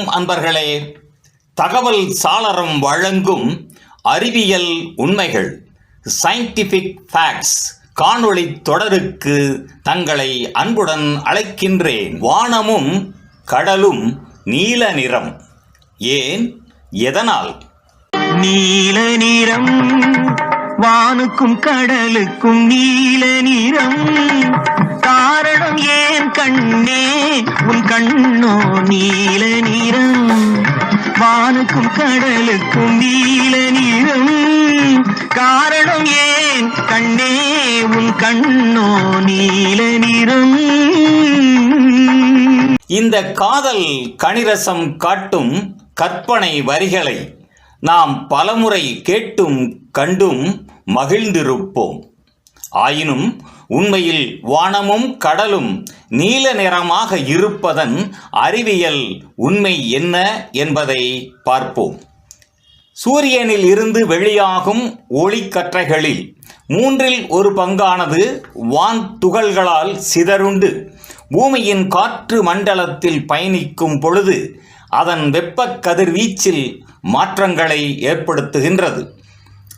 வணக்கம் அன்பர்களே. தகவல் சாளரம் வழங்கும் அறிவியல் உண்மைகள் சயின்டிஃபிக் ஃபேக்ட்ஸ் காணொளி தொடருக்கு தங்களை அன்புடன் அழைக்கின்றேன். வானமும் கடலும் நீல நிறம். ஏன்? எதனால்? நீல நிறம் வானுக்கும் கடலுக்கும் நீல நிறம். காரணம் ஏன் கண்ணே? உன் கண்ணோ நீல நிறம். வானுக்கும் கடலுக்கும் நீல நிறம். காரணம் ஏன் கண்ணே? உன் கண்ணோ நீல நிறம். இந்த காதல் கணிரசம் காட்டும் கற்பனை வரிகளை நாம் பலமுறை கேட்டும் கண்டும் மகிழ்ந்திருப்போம். ஆயினும் உண்மையில் வானமும் கடலும் நீல நிறமாக இருப்பதன் அறிவியல் உண்மை என்ன என்பதை பார்ப்போம். சூரியனில் இருந்து வெளியாகும் ஒளிக்கற்றைகளில் மூன்றில் ஒரு பங்கானது வான் துகள்களால் சிதறுண்டு பூமியின் காற்று மண்டலத்தில் பயணிக்கும் பொழுது அதன் வெப்பக் கதிர்வீச்சில் மாற்றங்களை ஏற்படுத்துகின்றது.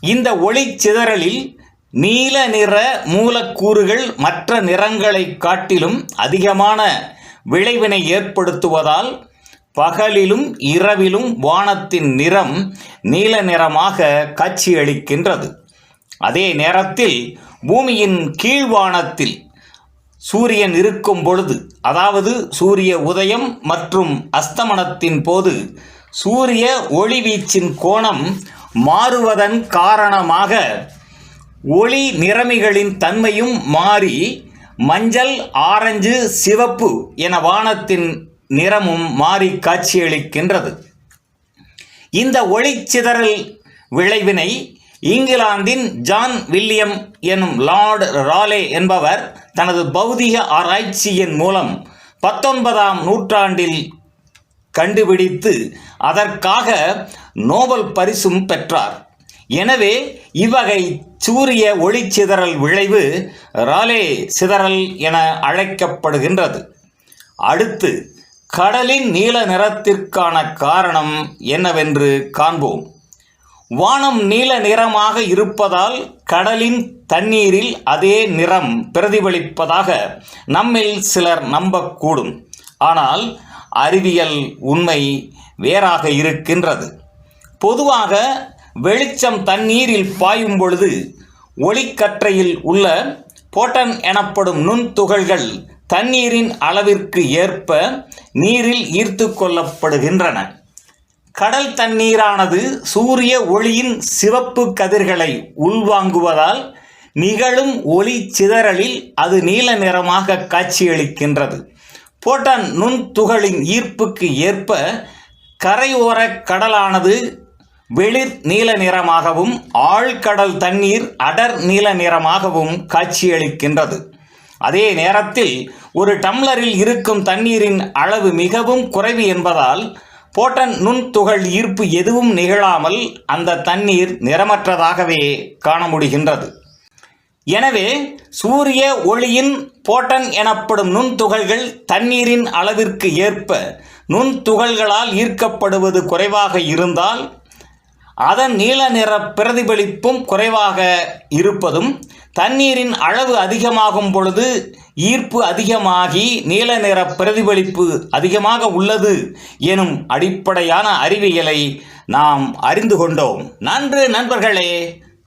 இந்த ஒளி சிதறலில் நீல நிற மூலக்கூறுகள் மற்ற நிறங்களைக் காட்டிலும் அதிகமான விளைவினை ஏற்படுத்துவதால் பகலிலும் இரவிலும் வானத்தின் நிறம் நீல நிறமாக காட்சியளிக்கின்றது அதே நேரத்தில் பூமியின் கீழ்வானத்தில் சூரியன் இருக்கும் பொழுது அதாவது சூரிய உதயம் மற்றும் அஸ்தமனத்தின் போது சூரிய ஒளிவீச்சின் கோணம் மாறுவதன் காரணமாக ஒளி நிறமிகளின் தன்மையும் மாறி மஞ்சள் ஆரஞ்சு சிவப்பு என வானத்தின் நிறமும் மாறி காட்சியளிக்கின்றது. இந்த ஒளிச்சிதறல் விளைவினை இங்கிலாந்தின் ஜான் வில்லியம் எனும் லார்ட் ராலே என்பவர் தனது பௌதிக ஆராய்ச்சியின் மூலம் பத்தொன்பதாம் நூற்றாண்டில் கண்டுபிடித்து அதற்காக நோபல் பரிசும் பெற்றார். எனவே இவ்வகை சூரிய ஒளிச்சிதறல் விளைவு ராலே சிதறல் என அழைக்கப்படுகின்றது. அடுத்து கடலின் நீல நிறத்திற்கான காரணம் என்னவென்று காண்போம். வானம் நீல நிறமாக இருப்பதால் கடலின் தண்ணீரில் அதே நிறம் பிரதிபலிப்பதாக நம்மில் சிலர் நம்பக்கூடும். ஆனால் அறிவியல் உண்மை வேறாக இருக்கின்றது. பொதுவாக வெளிச்சம் தண்ணீரில் பாயும் பொழுது ஒளிக்கற்றையில் உள்ள போட்டன் எனப்படும் நுண்துகள்கள் தண்ணீரின் அளவிற்கு ஏற்ப நீரில் ஈர்த்து கொள்ளப்படுகின்றன. கடல் தண்ணீரானது சூரிய ஒளியின் சிவப்பு கதிர்களை உள்வாங்குவதால் நிகழும் ஒளி சிதறலில் அது நீல நிறமாக காட்சியளிக்கின்றது. போட்டான் நுண்துகளின் ஈர்ப்புக்கு ஏற்ப கரையோர கடலானது வெளிர் நீல நிறமாகவும் ஆழ்கடல் தண்ணீர் அடர் நீல நிறமாகவும் காட்சியளிக்கின்றது. அதே நேரத்தில் ஒரு டம்ளரில் இருக்கும் தண்ணீரின் அளவு மிகவும் குறைவு என்பதால் போட்டன் நுண்துகள் ஈர்ப்பு எதுவும் நிகழாமல் அந்த தண்ணீர் நிறமற்றதாகவே காண முடிகின்றது. எனவே சூரிய ஒளியின் போட்டன் எனப்படும் நுண்துகள்கள் தண்ணீரின் அளவிற்கு ஏற்ப நுண்துகள்களால் ஈர்க்கப்படுவது குறைவாக இருந்தால் அதன் நீல நிற பிரதிபலிப்பும் குறைவாக இருப்பதும் தண்ணீரின் அளவு அதிகமாகும் பொழுது ஈர்ப்பு அதிகமாகி நீல நிற பிரதிபலிப்பு அதிகமாக உள்ளது எனும் அடிப்படையான அறிவியலை நாம் அறிந்து கொண்டோம். நன்று நண்பர்களே.